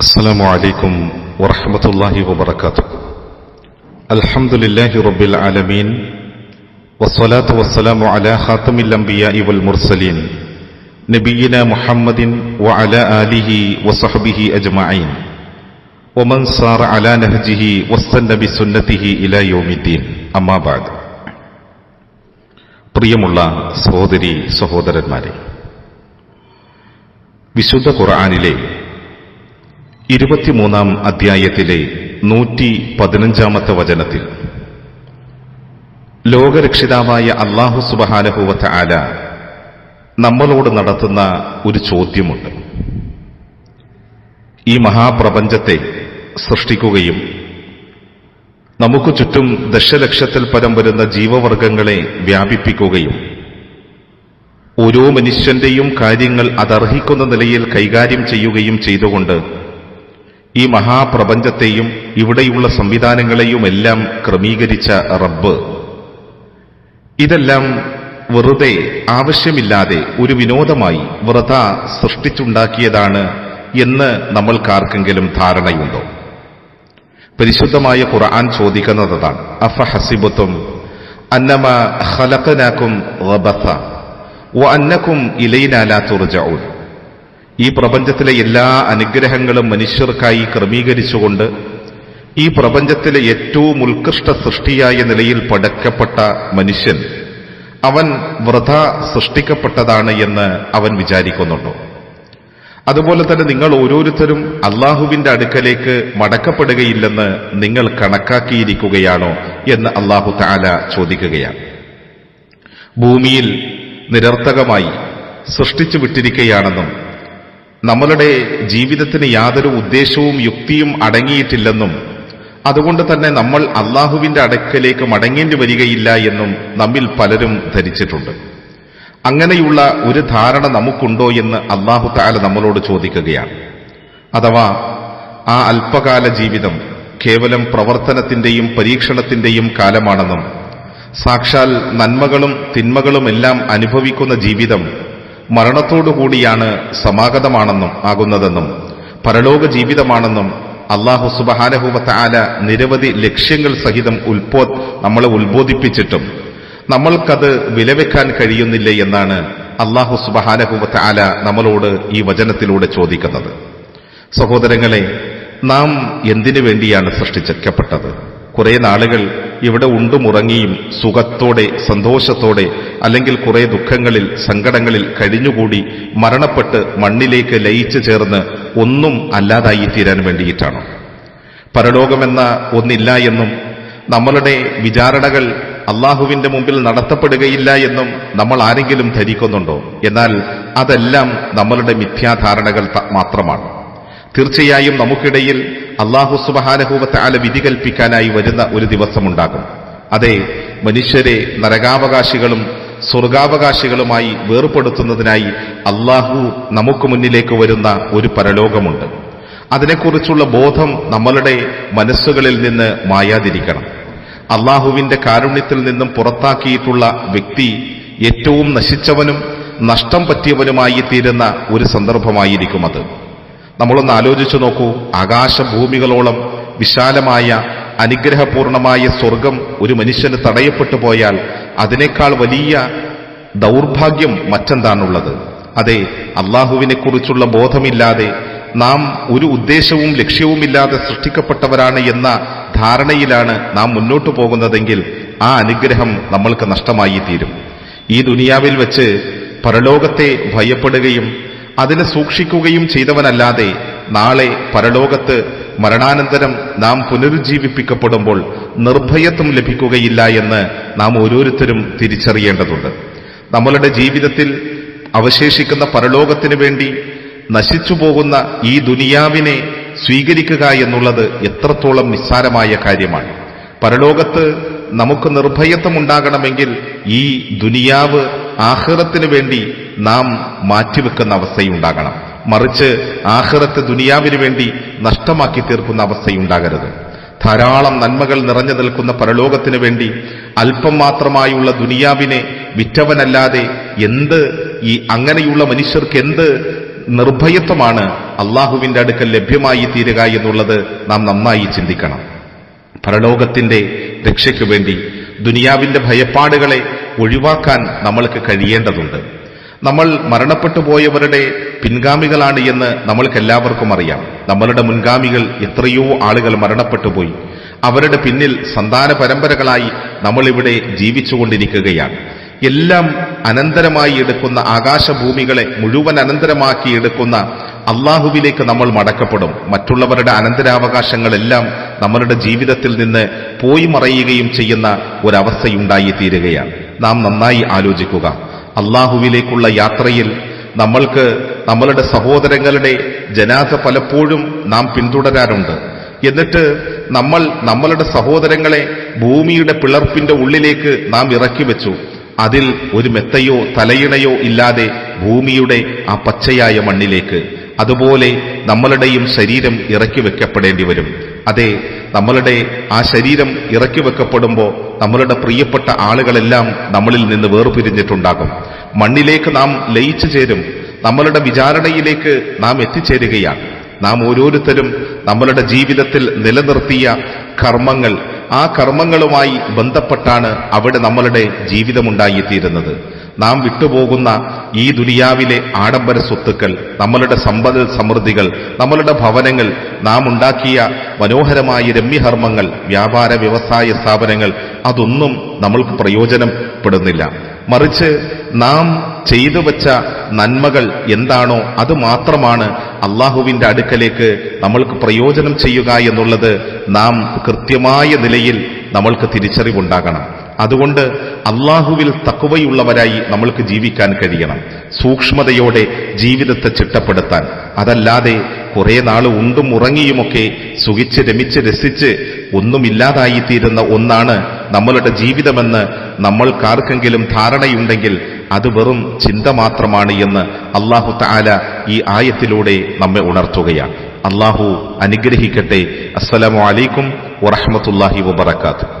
السلام عليكم ورحمة الله وبركاته الحمد لله رب العالمين والصلاة والسلام على خاتم الأنبياء والمرسلين نبينا محمد وعلى آله وصحبه أجمعين ومن صار على نهجه واستنى بسنته إلى يوم الدين أما بعد പ്രിയമുള്ള സഹോദരി സഹോദരന്മാരെ വിശുദ്ധ ഖുർആാനിലെ ഇരുപത്തിമൂന്നാം അധ്യായത്തിലെ നൂറ്റി പതിനഞ്ചാമത്തെ വചനത്തിൽ. ലോകരക്ഷിതാവായ അള്ളാഹു സുബഹാനഹുവത്ത ആല നമ്മളോട് നടത്തുന്ന ഒരു ചോദ്യമുണ്ട്. ഈ മഹാപ്രപഞ്ചത്തെ സൃഷ്ടിക്കുകയും നമുക്ക് ചുറ്റും ദശലക്ഷത്തിൽ പരം വരുന്ന ജീവവർഗങ്ങളെ വ്യാപിപ്പിക്കുകയും ഓരോ മനുഷ്യന്റെയും കാര്യങ്ങൾ അതർഹിക്കുന്ന നിലയിൽ കൈകാര്യം ചെയ്യുകയും ചെയ്തുകൊണ്ട് ഈ മഹാപ്രപഞ്ചത്തെയും ഇവിടെയുള്ള സംവിധാനങ്ങളെയുമെല്ലാം ക്രമീകരിച്ച റബ്ബ്. ഇതെല്ലാം വെറുതെ ആവശ്യമില്ലാതെ ഒരു വിനോദമായി വ്രത സൃഷ്ടിച്ചുണ്ടാക്കിയതാണ് എന്ന് നമ്മൾക്കാർക്കെങ്കിലും ധാരണയുണ്ടോ? പരിശുദ്ധമായ ഖുർആൻ ചോദിക്കുന്നതാണ് അഫ ഹസിബത്തും അന്നമ ഖലഖനാക്കും റബത്ത വ അന്നക്കും ഇലൈനാലാ ഈ പ്രപഞ്ചത്തിലെ എല്ലാ അനുഗ്രഹങ്ങളും മനുഷ്യർക്കായി ക്രമീകരിച്ചുകൊണ്ട് ഈ പ്രപഞ്ചത്തിലെ ഏറ്റവും ഉത്കൃഷ്ട സൃഷ്ടിയായ നിലയിൽ പടക്കപ്പെട്ട മനുഷ്യൻ അവൻ വ്രത സൃഷ്ടിക്കപ്പെട്ടതാണ് എന്ന് അവൻ വിചാരിക്കുന്നുണ്ടോ? അതുപോലെ തന്നെ നിങ്ങൾ ഓരോരുത്തരും അള്ളാഹുവിന്റെ അടുക്കലേക്ക് മടക്കപ്പെടുകയില്ലെന്ന് നിങ്ങൾ കണക്കാക്കിയിരിക്കുകയാണോ എന്ന് അള്ളാഹു താല ചോദിക്കുകയാണ്. ഭൂമിയിൽ നിരർത്ഥകമായി സൃഷ്ടിച്ചു വിട്ടിരിക്കുകയാണെന്നും നമ്മളുടെ ജീവിതത്തിന് യാതൊരു ഉദ്ദേശവും യുക്തിയും അടങ്ങിയിട്ടില്ലെന്നും അതുകൊണ്ട് തന്നെ നമ്മൾ അള്ളാഹുവിന്റെ അടുക്കലേക്ക് മടങ്ങേണ്ടി വരികയില്ല എന്നും നമ്മിൽ പലരും ധരിച്ചിട്ടുണ്ട്. അങ്ങനെയുള്ള ഒരു ധാരണ നമുക്കുണ്ടോ എന്ന് അള്ളാഹു താല നമ്മളോട് ചോദിക്കുകയാണ്. അഥവാ ആ അല്പകാല ജീവിതം കേവലം പ്രവർത്തനത്തിന്റെയും പരീക്ഷണത്തിന്റെയും കാലമാണെന്നും സാക്ഷാൽ നന്മകളും തിന്മകളുമെല്ലാം അനുഭവിക്കുന്ന ജീവിതം മരണത്തോടുകൂടിയാണ് സമാഗതമാണെന്നും ആകുന്നതെന്നും പരലോക ജീവിതമാണെന്നും അള്ളാഹു സുബഹാനഹുവത്ത ആല നിരവധി ലക്ഷ്യങ്ങൾ സഹിതം ഉൽബോ നമ്മളെ ഉത്ബോധിപ്പിച്ചിട്ടും നമ്മൾക്കത് വിലവെക്കാൻ കഴിയുന്നില്ല എന്നാണ് അള്ളാഹു സുബഹാനഹുവത്ത ആല നമ്മളോട് ഈ വചനത്തിലൂടെ ചോദിക്കുന്നത്. സഹോദരങ്ങളെ നാം എന്തിനു വേണ്ടിയാണ് സൃഷ്ടിച്ചേക്കപ്പെട്ടത്? കുറെ നാളുകൾ ഇവിടെ ഉണ്ടുമുറങ്ങിയും സുഖത്തോടെ സന്തോഷത്തോടെ അല്ലെങ്കിൽ കുറേ ദുഃഖങ്ങളിൽ സങ്കടങ്ങളിൽ കഴിഞ്ഞുകൂടി മരണപ്പെട്ട് മണ്ണിലേക്ക് ലയിച്ചു ചേർന്ന് ഒന്നും അല്ലാതായി തീരാൻ വേണ്ടിയിട്ടാണോ. പരലോകമെന്ന ഒന്നില്ല എന്നും നമ്മളുടെ വിചാരണകൾ അള്ളാഹുവിന്റെ മുമ്പിൽ നടത്തപ്പെടുകയില്ല എന്നും നമ്മൾ ആരെങ്കിലും ധരിക്കുന്നുണ്ടോ? എന്നാൽ അതെല്ലാം നമ്മളുടെ മിഥ്യാധാരണകൾ മാത്രമാണ്. തീർച്ചയായും നമുക്കിടയിൽ അള്ളാഹു സുബഹാനഹൂവത്തെ ആല വിധി കൽപ്പിക്കാനായി വരുന്ന ഒരു ദിവസമുണ്ടാകും. അതെ മനുഷ്യരെ നരകാവകാശികളും സ്വർഗാവകാശികളുമായി വേർപെടുത്തുന്നതിനായി അള്ളാഹു നമുക്ക് മുന്നിലേക്ക് വരുന്ന ഒരു പരലോകമുണ്ട്. അതിനെക്കുറിച്ചുള്ള ബോധം നമ്മളുടെ മനസ്സുകളിൽ നിന്ന് മായാതിരിക്കണം. അള്ളാഹുവിന്റെ കാരുണ്യത്തിൽ നിന്നും പുറത്താക്കിയിട്ടുള്ള വ്യക്തി ഏറ്റവും നശിച്ചവനും നഷ്ടം പറ്റിയവനുമായി തീരുന്ന ഒരു സന്ദർഭമായിരിക്കും അത്. നമ്മളൊന്ന് ആലോചിച്ചു നോക്കൂ. ആകാശഭൂമികളോളം വിശാലമായ അനുഗ്രഹപൂർണമായ സ്വർഗം ഒരു മനുഷ്യന് തടയപ്പെട്ടു പോയാൽ അതിനേക്കാൾ വലിയ ദൗർഭാഗ്യം മറ്റെന്താണുള്ളത്? അതെ അള്ളാഹുവിനെ കുറിച്ചുള്ള ബോധമില്ലാതെ നാം ഒരു ഉദ്ദേശവും ലക്ഷ്യവുമില്ലാതെ സൃഷ്ടിക്കപ്പെട്ടവരാണ് എന്ന ധാരണയിലാണ് നാം മുന്നോട്ടു പോകുന്നതെങ്കിൽ ആ അനുഗ്രഹം നമ്മൾക്ക് നഷ്ടമായി തീരും ഈ ദുനിയാവിൽ വച്ച് പരലോകത്തെ ഭയപ്പെടുകയും അതിനെ സൂക്ഷിക്കുകയും ചെയ്തവനല്ലാതെ നാളെ പരലോകത്ത് മരണാനന്തരം നാം പുനരുജ്ജീവിപ്പിക്കപ്പെടുമ്പോൾ നിർഭയത്വം ലഭിക്കുകയില്ല എന്ന് നാം ഓരോരുത്തരും തിരിച്ചറിയേണ്ടതുണ്ട്. നമ്മളുടെ ജീവിതത്തിൽ അവശേഷിക്കുന്ന പരലോകത്തിനു വേണ്ടി നശിച്ചു പോകുന്ന ഈ ദുനിയാവിനെ സ്വീകരിക്കുക എന്നുള്ളത് എത്രത്തോളം നിസ്സാരമായ കാര്യമാണ്. പരലോകത്ത് നമുക്ക് നിർഭയത്വം ഉണ്ടാകണമെങ്കിൽ ഈ ദുനിയാവ് ആഹ്റത്തിന് വേണ്ടി നാം മാറ്റിവെക്കുന്ന അവസ്ഥയുണ്ടാകണം. മറിച്ച് ആഹ്റത്ത് ദുനിയാവിന് വേണ്ടി നഷ്ടമാക്കി തീർക്കുന്ന അവസ്ഥയുണ്ടാകരുത്. ധാരാളം നന്മകൾ നിറഞ്ഞു നിൽക്കുന്ന പരലോകത്തിനു വേണ്ടി അല്പം മാത്രമായുള്ള ദുനിയാവിനെ വിറ്റവനല്ലാതെ എന്ത് ഈ അങ്ങനെയുള്ള മനുഷ്യർക്ക് എന്ത് നിർഭയത്വമാണ് അള്ളാഹുവിന്റെ അടുക്കൽ ലഭ്യമായി തീരുക എന്നുള്ളത് നാം നന്നായി ചിന്തിക്കണം. പരലോകത്തിന്റെ രക്ഷയ്ക്കു വേണ്ടി ദുനിയാവിന്റെ ഭയപ്പാടുകളെ ഒഴിവാക്കാൻ നമ്മൾക്ക് കഴിയേണ്ടതുണ്ട്. നമ്മൾ മരണപ്പെട്ടു പോയവരുടെ പിൻഗാമികളാണ് എന്ന് നമ്മൾക്കെല്ലാവർക്കും അറിയാം. നമ്മളുടെ മുൻഗാമികൾ എത്രയോ ആളുകൾ മരണപ്പെട്ടു പോയി. അവരുടെ പിന്നിൽ സന്താന പരമ്പരകളായി നമ്മളിവിടെ ജീവിച്ചുകൊണ്ടിരിക്കുകയാണ്. എല്ലാം അനന്തരമായി എടുക്കുന്ന ആകാശഭൂമികളെ മുഴുവൻ അനന്തരമാക്കി എടുക്കുന്ന അള്ളാഹുവിലേക്ക് നമ്മൾ മടക്കപ്പെടും. മറ്റുള്ളവരുടെ അനന്തരാവകാശങ്ങളെല്ലാം നമ്മളുടെ ജീവിതത്തിൽ നിന്ന് പോയി മറയുകയും ചെയ്യുന്ന ഒരവസ്ഥയുണ്ടായി തീരുകയാണ് നാം നന്നായി ആലോചിക്കുക. അള്ളാഹുവിലേക്കുള്ള യാത്രയിൽ നമ്മൾക്ക് നമ്മളുടെ സഹോദരങ്ങളുടെ ജനാഥ പലപ്പോഴും നാം പിന്തുടരാറുണ്ട്. എന്നിട്ട് നമ്മൾ നമ്മളുടെ സഹോദരങ്ങളെ ഭൂമിയുടെ പിളർപ്പിന്റെ ഉള്ളിലേക്ക് നാം ഇറക്കി വെച്ചു. അതിൽ ഒരു മെത്തയോ തലയിണയോ ഇല്ലാതെ ഭൂമിയുടെ ആ പച്ചയായ മണ്ണിലേക്ക്. അതുപോലെ നമ്മളുടെയും ശരീരം ഇറക്കി വെക്കപ്പെടേണ്ടി വരും. അതെ നമ്മളുടെ ആ ശരീരം ഇറക്കി വെക്കപ്പെടുമ്പോൾ നമ്മളുടെ പ്രിയപ്പെട്ട ആളുകളെല്ലാം നമ്മളിൽ നിന്ന് വേർപിരിഞ്ഞിട്ടുണ്ടാകും. മണ്ണിലേക്ക് നാം ലയിച്ചു ചേരും. നമ്മളുടെ വിചാരണയിലേക്ക് നാം എത്തിച്ചേരുകയാണ്. നാം ഓരോരുത്തരും നമ്മളുടെ ജീവിതത്തിൽ നിലനിർത്തിയ കർമ്മങ്ങൾ ആ കർമ്മങ്ങളുമായി ബന്ധപ്പെട്ടാണ് അവിടെ നമ്മളുടെ ജീവിതമുണ്ടായിത്തീരുന്നത് നാം വിട്ടുപോകുന്ന ഈ ദുനിയാവിലെ ആഡംബര സ്വത്തുക്കൾ നമ്മളുടെ സമ്പദ് സമൃദ്ധികൾ നമ്മളുടെ ഭവനങ്ങൾ നാം ഉണ്ടാക്കിയ മനോഹരമായ രമ്യഹർമ്മങ്ങൾ വ്യാപാര വ്യവസായ സ്ഥാപനങ്ങൾ അതൊന്നും നമ്മൾക്ക് പ്രയോജനപ്പെടുന്നില്ല. മറിച്ച് നാം ചെയ്തു വച്ച നന്മകൾ എന്താണോ അത് മാത്രമാണ് അള്ളാഹുവിന്റെ അടുക്കലേക്ക് നമ്മൾക്ക് പ്രയോജനം ചെയ്യുക എന്നുള്ളത് നാം കൃത്യമായ നിലയിൽ നമ്മൾക്ക് തിരിച്ചറിവുണ്ടാകണം. അതുകൊണ്ട് അള്ളാഹുവിൽ തക്കുവയുള്ളവരായി നമ്മൾക്ക് ജീവിക്കാൻ കഴിയണം. സൂക്ഷ്മതയോടെ ജീവിതത്തെ ചിട്ടപ്പെടുത്താൻ. അതല്ലാതെ കുറേ നാൾ ഉണ്ടും ഉറങ്ങിയുമൊക്കെ സുഖിച്ച് രമിച്ച് രസിച്ച് ഒന്നുമില്ലാതായിത്തീരുന്ന ഒന്നാണ് നമ്മളുടെ ജീവിതമെന്ന് നമ്മൾക്കാർക്കെങ്കിലും ധാരണയുണ്ടെങ്കിൽ അത് വെറും ചിന്ത മാത്രമാണ് എന്ന് അള്ളാഹു താല ഈ ആയത്തിലൂടെ നമ്മെ ഉണർത്തുകയാണ്. അള്ളാഹു അനുഗ്രഹിക്കട്ടെ. അസ്സലാമു അലൈക്കും വറഹമത്തല്ലാഹി വബർക്കാത്തു